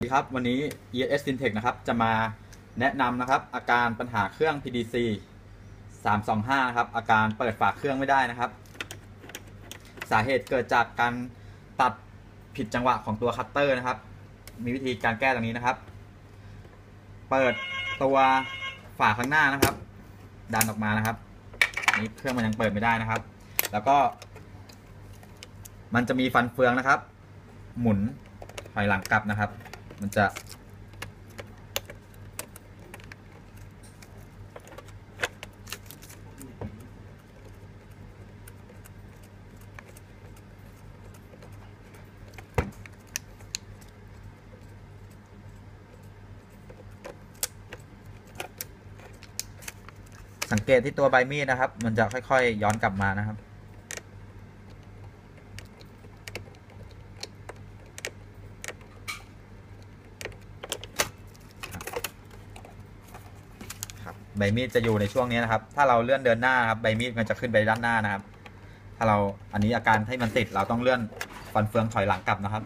สวัสดีครับ วันนี้ ES Syntech นะครับ จะมาแนะนำนะครับ อาการปัญหาเครื่อง PDC 325 นะครับ อาการเปิดฝาเครื่องไม่ได้นะครับ สาเหตุเกิดจากการตัดผิดจังหวะของตัวคัตเตอร์นะครับ มีวิธีการแก้ตรงนี้นะครับ เปิดตัวฝาข้างหน้านะครับ ดันออกมานะครับ นี่เครื่องมันยังเปิดไม่ได้นะครับ แล้วก็ มันจะมีฟันเฟืองนะครับ หมุนถอยหลังกลับนะครับ มันจะสังเกตที่ตัวใบมีดนะครับ มันจะค่อยๆ ย้อนกลับมานะครับ ใบมีดจะอยู่ในช่วงนี้นะครับ ถ้าเราเลื่อนเดินหน้าครับใบมีดมันจะขึ้นไปด้านหน้านะครับ ถ้าเราอันนี้อาการให้มันติดเราต้องเลื่อนฟันเฟืองถอยหลังกลับนะครับ